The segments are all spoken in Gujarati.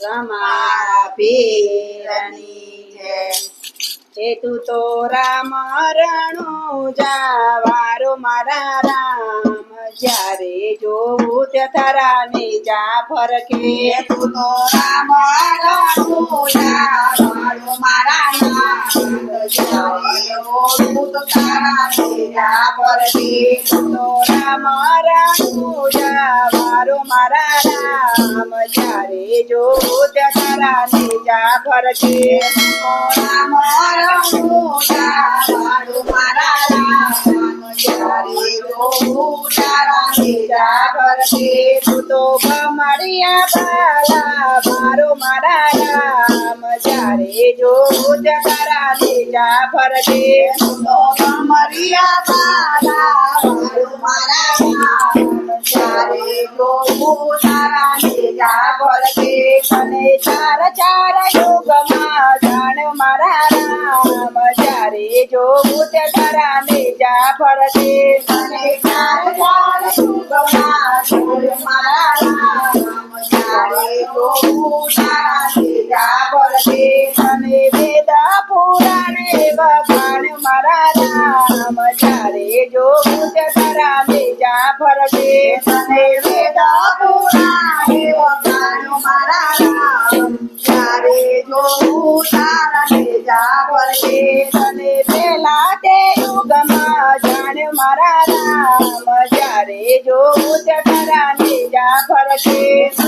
રમા પીરની જય હે તું તો રામ રણુ જાવારો મારા રામ જ્યારે જોવું તે તારા ને જા ફરકે તું તો રામ રણુજા વાળો મારા નામ જ્યારે ઓળું તો તારા તેજા પરથી તું તો રામ રણુ જાવારો મારા રામ જ્યારે જોવું તે તારા ને જા ફરકે રામ રણુજા વાળો મારા નામ જ્યારે ઓળું તારા તેજા પરથી તું તો કમળિયા બાલા મારો મારા રામ જ્યારે જોવું તે તારા ને જા ફરકે તું તો કમરિયા બાલા વાળો મારા નામ જ્યારે જોવું તારા તેજા પરથી અને ચાર ચાર યુગમાં જાણ મારા રામ જ્યારે જોવું તે તારા ને જા ફરકે અને ચાર પુરાણે વખાણ મારા રામ જ્યારે જોવું તે તારા ને જા ફરકે અને વેદ પુરાણે વખાણો મારા રામ જ્યારે જોવું તારા તેજા પરથી અને પેલા તે યુગમાં જાણ મારા રામ જ્યારે જોવું તે તારા ને જા ફરકે અને પેલા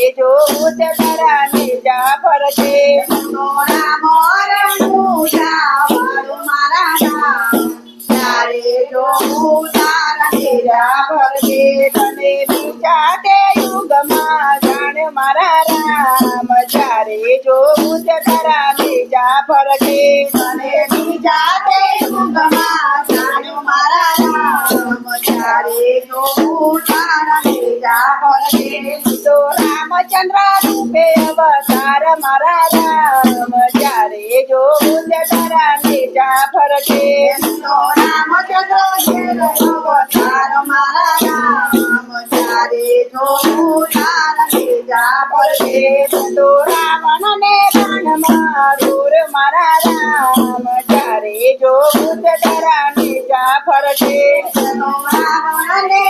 જ્યારે જોવું તે તારા ને જા ફરકે તો રામ રણુજા વાળો મારા રામ ત્યારે જોવું તારા તેજા પરથી તને બીજા તે યુગમાં જાણ મારા રામ. જ્યારે જોવું તે તારા ને જા ફરકે બીજા તે યુગમાં અવતાર મારા રામ, જ્યારે જોવું તે તારા ને જા ફરકે તો રામચંદ્ર ઘેર અવતાર મારા રામ, જ્યારે જોવું તારા તેજા પરથી તો રાવણ ને રણમાં દૂર મારા રામ, જ્યારે જોવું તે તારા ને જા ફરકે તો રાવણને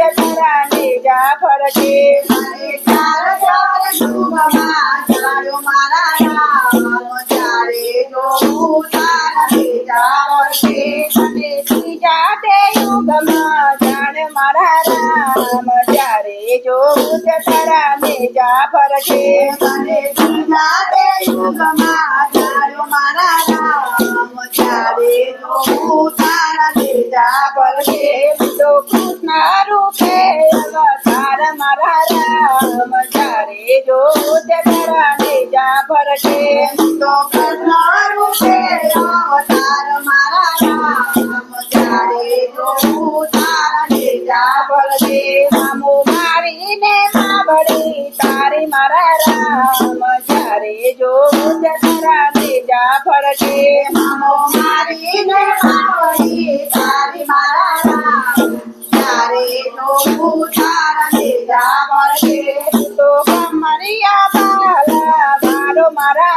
જોવું તે તારા ને જા ફરકે અને ચાર ચાર મારા રામ ત્યારે જોવું તારા અને ત્રીજા તે યુગમાં જાણ મારા રામ જ્યારે જોવું તે તારા ને જા ફરકે તે યુગમાં મારા રામ ત્યારે જોવું તારા પરથી તો જ્યારે જોવું તે તારા ને જા ફરકે મામો મારીને મારી તારી મારા રામ. ત્યારે જોવું તારા તેજા પરથી તો કમરિયા બાલા મારો મારા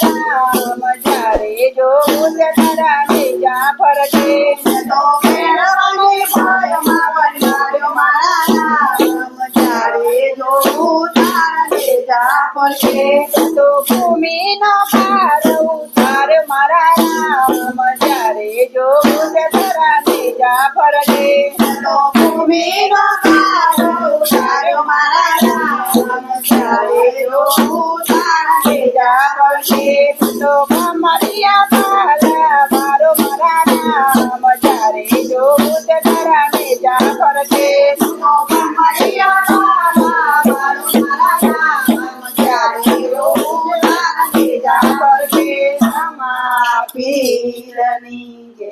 તેજા તો ભૂમિ નો ભાર ઉતાર મારા રામ. જ્યારે જો તે તારા નિજા ફરકે તો ભૂમિનો ભાર ઉતાર્યો મારા રામ. જ્યારે જો તારા તેજા ફળકે તો ભમરિયા પાલા મારો મારા રામ. જ્યારે જો તે તારા નિજા પીરની જય